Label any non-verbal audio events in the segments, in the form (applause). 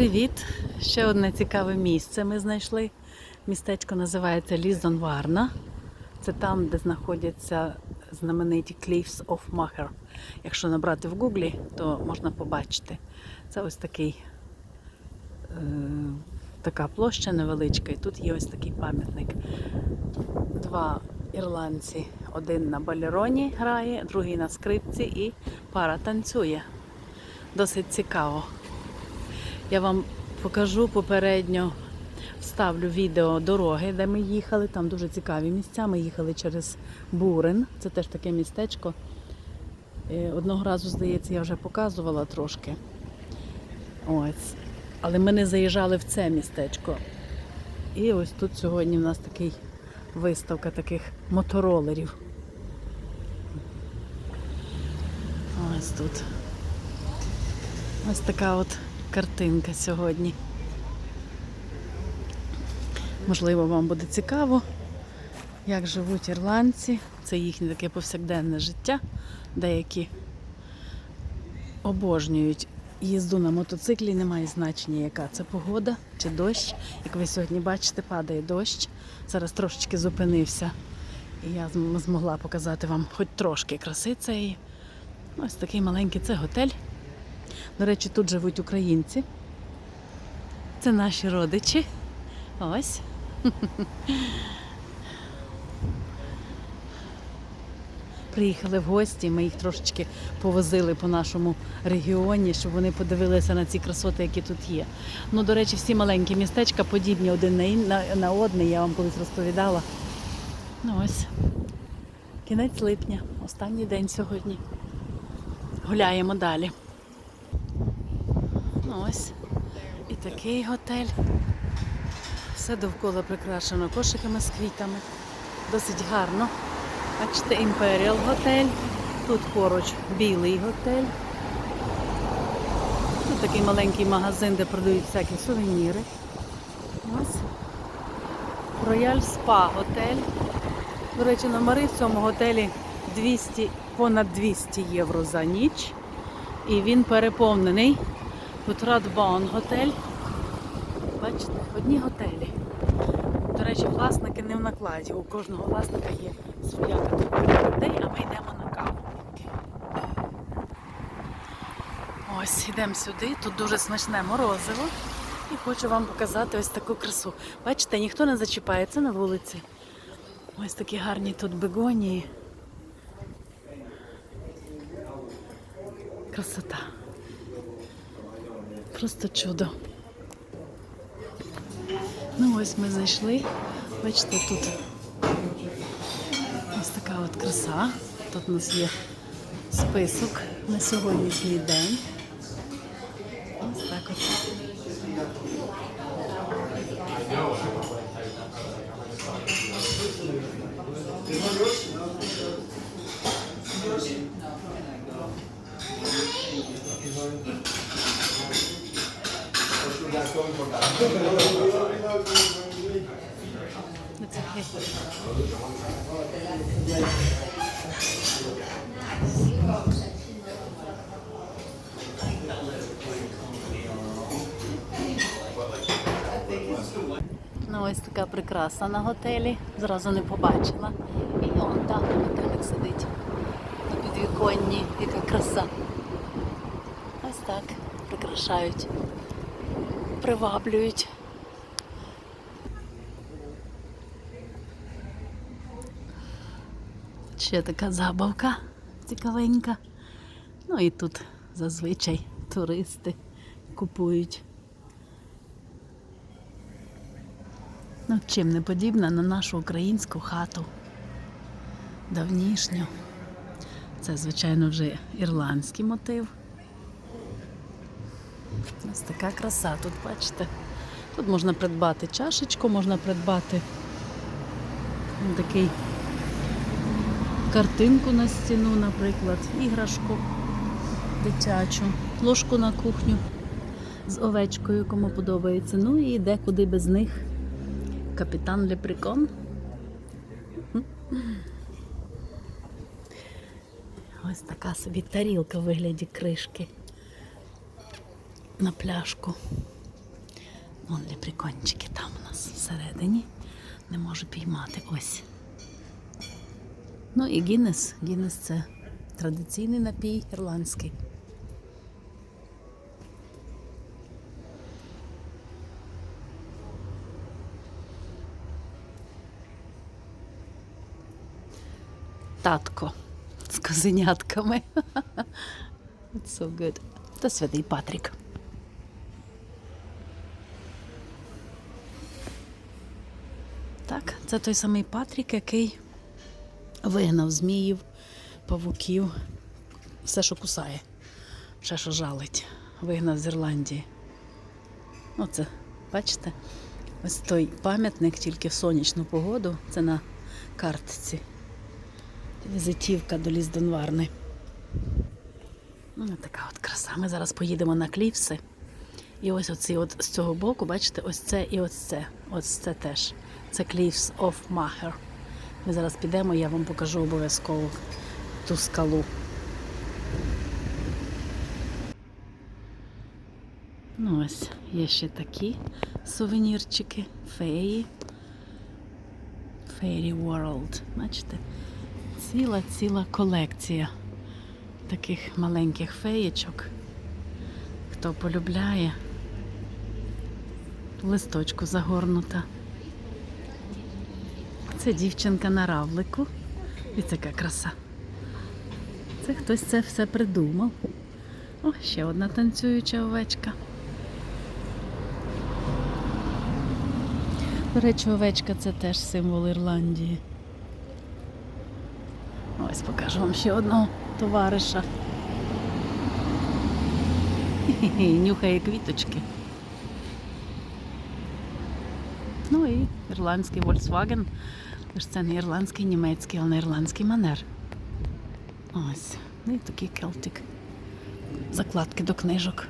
Привіт! Ще одне цікаве місце ми знайшли. Містечко називається Лізон Варна. Це там, де знаходяться знамениті Cliffs of Moher. Якщо набрати в гуглі, то можна побачити. Це ось такий, е, така площа невеличка, і тут є ось такий пам'ятник. Два ірландці. Один на балероні грає, другий на скрипці і пара танцює. Досить цікаво. Я вам покажу попередньо, вставлю відео дороги, де ми їхали. Там дуже цікаві місця. Ми їхали через Бурен. Це теж таке містечко. Е, Одного разу, здається, я вже показувала трошки. Ось. Але ми не заїжджали в це містечко. І ось тут сьогодні в нас такий виставка таких моторолерів. Ось тут. Ось така от картинка сьогодні. Можливо, вам буде цікаво, як живуть ірландці. Це їхнє таке повсякденне життя. Деякі обожнюють їзду на мотоциклі, немає значення, яка це погода чи дощ. Як ви сьогодні бачите, падає дощ. Зараз трошечки зупинився. І я змогла показати вам хоч трошки краси цієї. Ось такий маленький це готель. До речі, тут живуть українці. Це наші родичі. Ось. Приїхали в гості, ми їх трошечки повозили по нашому регіоні, щоб вони подивилися на ці красоти, які тут є. Ну, до речі, всі маленькі містечка подібні один на, ін- на, одне, я вам колись розповідала. Ну ось. Кінець липня, останній день сьогодні. Гуляємо далі. Ось. І такий готель. Все довкола прикрашено кошиками з квітами. Досить гарно. Бачите, Imperial готель. Тут поруч білий готель. Тут такий маленький магазин, де продають всякі сувеніри. Ось. Рояль Спа готель. До речі, номери в цьому готелі 200, понад 200 євро за ніч. І він переповнений. Радбон готель. Бачите, одні готелі. До речі, власники не в накладі. У кожного власника є своя категорія людей, а ми йдемо на каву. Ось, йдемо сюди. Тут дуже смачне морозиво. І хочу вам показати ось таку красу. Бачите, ніхто не зачіпається на вулиці. Ось такі гарні тут бегонії. Красота. Просто чудо. Ну ось ми зайшли. Бачите, тут ось така от краса. Тут у нас є список на сьогоднішній день. Ось так от. It's okay. Ну, ось така прикраса на готелі. Зразу не побачила. І он там метелик сидить на підвіконні. Яка краса. Ось так прикрашають, приваблюють. Ще така забавка цікавенька. Ну і тут зазвичай туристи купують. Ну, чим не подібна на нашу українську хату. Давнішню. Це, звичайно, вже ірландський мотив. Ось така краса тут, бачите. Тут можна придбати чашечку, можна придбати такий картинку на стіну, наприклад, іграшку дитячу, ложку на кухню з овечкою, кому подобається. Ну і декуди без них. Капітан Лепрекон. Ось така собі тарілка в вигляді кришки на пляшку. Вон ліприкончики там у нас всередині. Не можу піймати ось. Ну і Гіннес. Гіннес це традиційний напій ірландський. Татко з козенятками. (laughs) It's so good. Та святий Патрік. Так, це той самий Патрік, який вигнав зміїв, павуків, все, що кусає, все, що жалить. Вигнав з Ірландії. Оце, бачите? Ось той пам'ятник тільки в сонячну погоду. Це на картці. Візитівка до ліс Донварни. Ну, така от краса. Ми зараз поїдемо на клівси. І ось оці от з цього боку, бачите, ось це і ось це. Ось це теж. Це Cliffs of Maher. Ми зараз підемо, я вам покажу обов'язково ту скалу. Ну ось, є ще такі сувенірчики, феї. Fairy World. Бачите? Ціла ціла колекція таких маленьких феєчок. Хто полюбляє, листочку загорнута. Це дівчинка на равлику. І яка краса. Це хтось це все придумав. О, ще одна танцююча овечка. До речі, овечка це теж символ Ірландії. Ось покажу вам ще одного товариша. Хі-хі, Нюхає квіточки. Ну і ірландський Volkswagen. Лиш це не ірландський, німецький, але не ірландський манер. Ось. Ну і такий келтик. Закладки до книжок.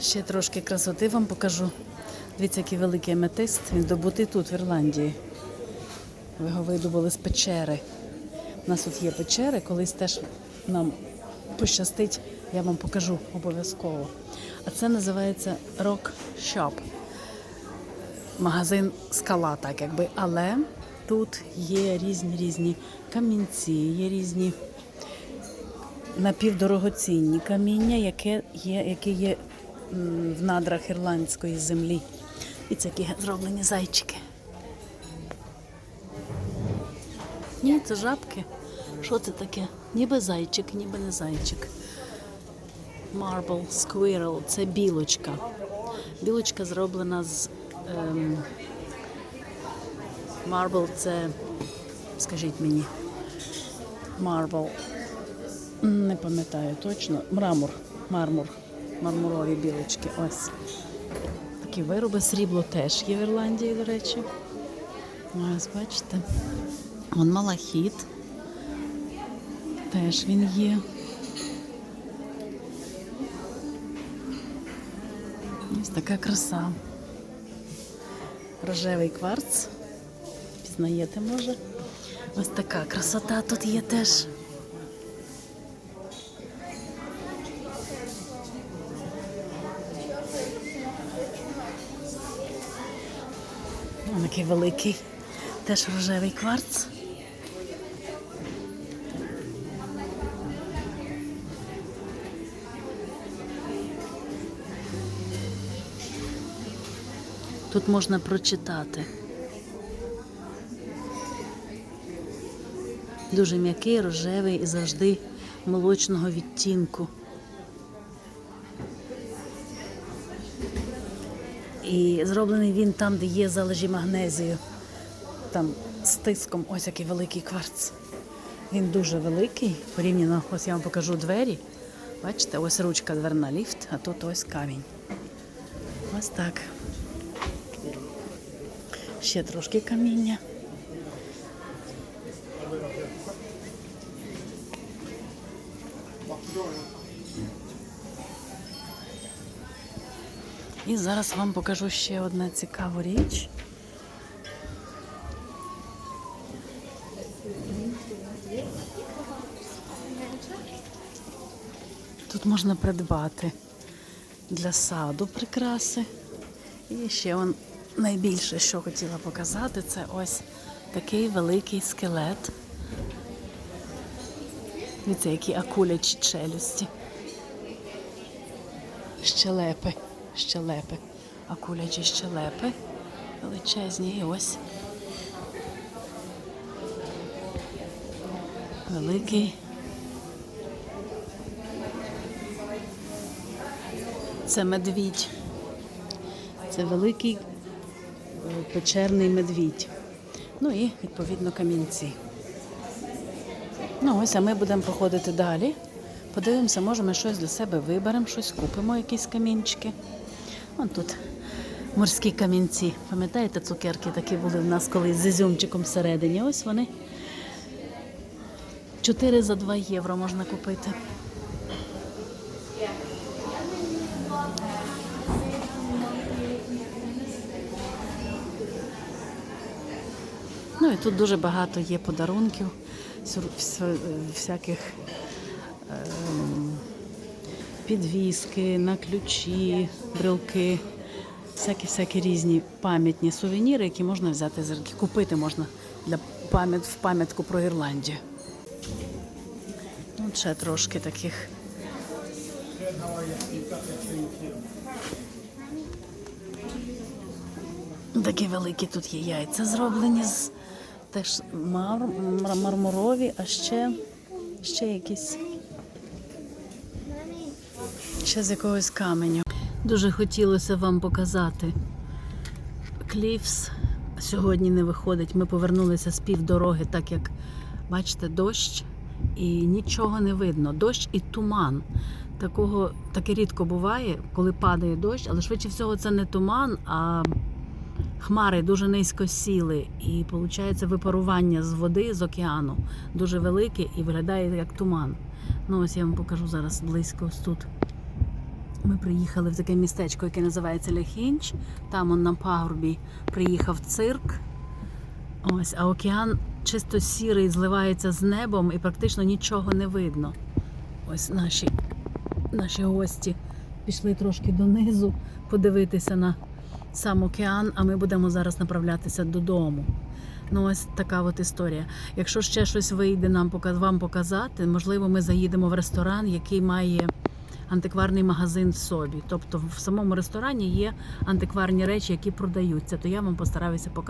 Ще трошки красоти вам покажу. Дивіться, який великий аметист. Він добутий тут, в Ірландії. Ви його видобули з печери. У нас тут є печери, колись теж нам пощастить, я вам покажу обов'язково. А це називається Shop. Магазин скала, так якби. Але тут є різні різні камінці, є різні напівдорогоцінні каміння, яке є, які є в надрах ірландської землі. І це які зроблені зайчики. Ні, це жабки. Що це таке? Ніби зайчик, ніби не зайчик. Marble Squirrel це білочка. Білочка зроблена з ем, Marble це, скажіть мені, Marble. М, Не пам'ятаю точно. Мрамор. Мармур. Мармурові білочки. Ось. Такі вироби. Срібло теж є в Ірландії, до речі. Ось, бачите. Вон малахіт. Теж він є. Ось така краса. Рожевий кварц. Пізнаєте, може? Ось така красота тут є теж. Ось такий великий, теж рожевий кварц. Тут можна прочитати. Дуже м'який, рожевий і завжди молочного відтінку. І зроблений він там, де є залежі магнезію. Там з тиском ось який великий кварц. Він дуже великий. Порівняно, ось я вам покажу двері. Бачите, ось ручка дверна ліфт, а тут ось камінь. Ось так. Ще трошки каміння. І зараз вам покажу ще одну цікаву річ. Тут можна придбати для саду прикраси. І ще он найбільше, що хотіла показати, це ось такий великий скелет. Дивіться, які акулячі челюсті. Щелепи, щелепи, акулячі щелепи. Величезні і ось. Великий. Це медвідь. Це великий печерний медвідь. Ну і відповідно камінці. Ну ось, а ми будемо проходити далі. Подивимося, може ми щось для себе виберемо, щось купимо, якісь камінчики. Вон тут морські камінці. Пам'ятаєте, цукерки такі були в нас колись з ізюмчиком всередині. Ось вони. 4 за 2 євро можна купити. Ну і тут дуже багато є подарунків, всяких ем, підвіски на ключі, брелки, всякі-всякі різні пам'ятні сувеніри, які можна взяти з руки. Купити можна для пам'ят, в пам'ятку про Ірландію. От ще трошки таких. Такі великі тут є яйця зроблені з теж мар, мар- мармурові, а ще, ще якісь. Ще з якогось каменю. Дуже хотілося вам показати. Кліфс сьогодні не виходить. Ми повернулися з півдороги, так як бачите, дощ і нічого не видно. Дощ і туман. Такого таке рідко буває, коли падає дощ, але швидше всього це не туман, а хмари дуже низько сіли, і виходить випарування з води з океану дуже велике і виглядає як туман. Ну ось я вам покажу зараз близько ось тут. Ми приїхали в таке містечко, яке називається Ляхінч. Там он на пагорбі приїхав цирк. Ось, а океан чисто сірий, зливається з небом і практично нічого не видно. Ось наші, наші гості пішли трошки донизу подивитися на сам океан, а ми будемо зараз направлятися додому. Ну, ось така от історія. Якщо ще щось вийде нам вам показати, можливо, ми заїдемо в ресторан, який має антикварний магазин в собі. Тобто в самому ресторані є антикварні речі, які продаються, то я вам постараюся показати.